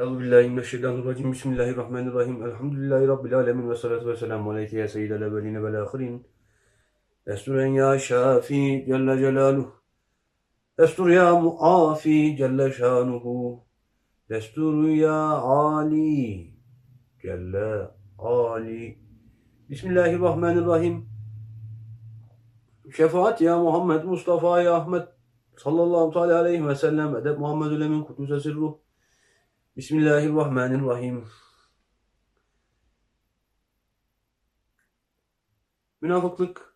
Euzu billahi mineşşeytanirracim. Bismillahirrahmanirrahim. Elhamdülillahi rabbil alamin ve salatu vesselamu aleyke ya seyyidel evvelin ve'l ahirin. Destur ya şafi celle celaluhu. Destur ya muafi celle şanuhu. Destur ya ali celle ali. Bismillahirrahmanirrahim. Şefaat ya Muhammed Mustafa ya Ahmet sallallahu aleyhi ve sellem edep Muhammedül Emin kudüse sirruh. Bismillahirrahmanirrahim. Münafıklık,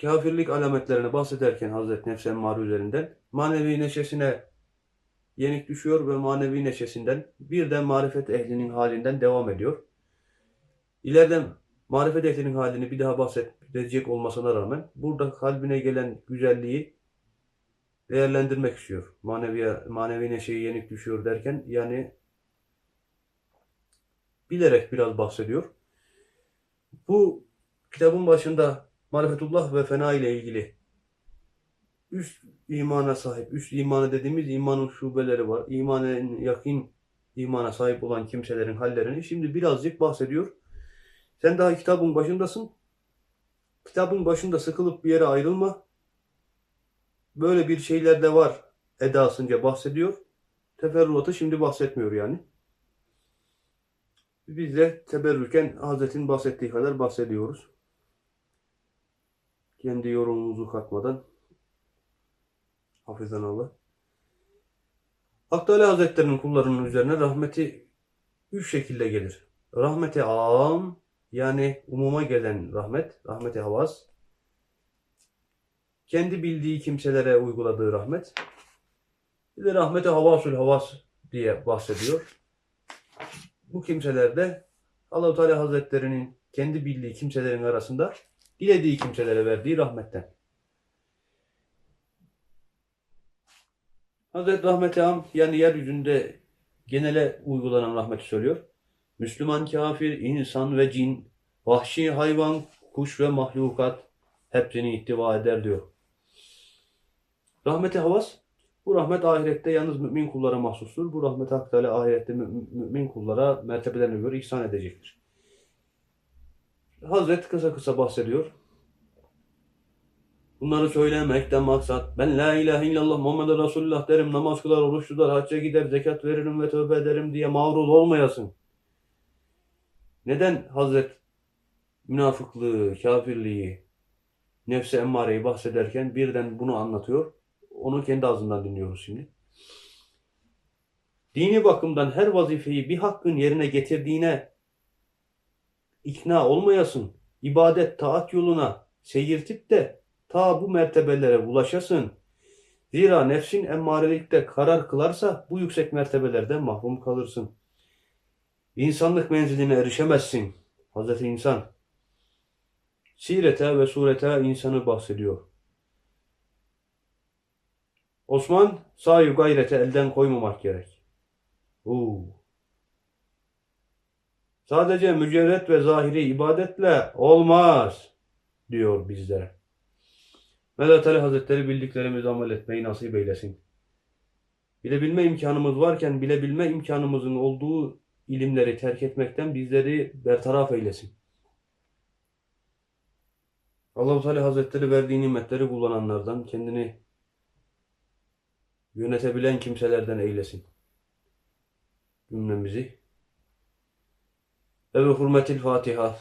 kafirlik alametlerini bahsederken Hazreti Nefs Emmare üzerinden manevi neşesine yenik düşüyor ve manevi neşesinden birden marifet ehlinin halinden devam ediyor. İleriden marifet ehlinin halini bir daha bahsedecek olmasına rağmen burada kalbine gelen güzelliği değerlendirmek istiyor. Manevi, manevi neşeye yenik düşüyor derken yani bilerek biraz bahsediyor. Bu kitabın başında marifetullah ve fena ile ilgili üst imana sahip, üst imanı dediğimiz imanın şubeleri var. İmanın yakın imana sahip olan kimselerin hallerini şimdi birazcık bahsediyor. Sen daha kitabın başındasın. Kitabın başında sıkılıp bir yere ayrılma böyle bir şeyler de var edasınca bahsediyor. Teferruatı şimdi bahsetmiyor yani. Biz de teberrüken Hazretin bahsettiği kadar bahsediyoruz. Kendi yorumumuzu katmadan. Hafizan Allah. Hak Teala Hazretlerinin kullarının üzerine rahmeti üç şekilde gelir. Rahmeti am yani umuma gelen rahmet, rahmeti havas kendi bildiği kimselere uyguladığı rahmet. Bir de rahmeti havasul havas diye bahsediyor. Bu kimselerde Allahu Teala Hazretlerinin kendi bildiği kimselerin arasında dilediği kimselere verdiği rahmetten. Hazreti Rahmeti Am yani yeryüzünde genele uygulanan rahmeti söylüyor. Müslüman, kafir, insan ve cin, vahşi hayvan, kuş ve mahlukat hepsini ihtiva eder diyor. Rahmeti havas, bu rahmet ahirette yalnız mümin kullara mahsustur. Bu rahmet Hak Teala ahirette mü- mümin kullara mertebelerine göre ihsan edecektir. Hazret kısa kısa bahsediyor. Bunları söylemekten maksat ben la ilahe illallah Muhammed Resulullah derim, namaz kılar, oruç tutar, hacca gider, zekat veririm ve tövbe ederim diye mağrur olmayasın. Neden Hazret münafıklığı, kafirliği, nefse emmareyi bahsederken birden bunu anlatıyor? Onu kendi ağzından dinliyoruz şimdi. Dini bakımdan her vazifeyi bir hakkın yerine getirdiğine ikna olmayasın. İbadet, taat yoluna seyirtip de ta bu mertebelere ulaşasın. Zira nefsin emmarelikte karar kılarsa bu yüksek mertebelerden mahrum kalırsın. İnsanlık menziline erişemezsin. Hazreti İnsan. Sirete ve surete insanı bahsediyor. Osman sahi gayrete elden koymamak gerek. Oo. Sadece mücerret ve zahiri ibadetle olmaz diyor bizlere. Mevla Ali Hazretleri bildiklerimizi amel etmeyi nasip eylesin. Bilebilme imkanımız varken bilebilme imkanımızın olduğu ilimleri terk etmekten bizleri bertaraf eylesin. Allah-u Teala Hazretleri verdiği nimetleri kullananlardan, kendini yönetebilen kimselerden eylesin. Cümlemizi. Ve bi hurmetil Fatiha.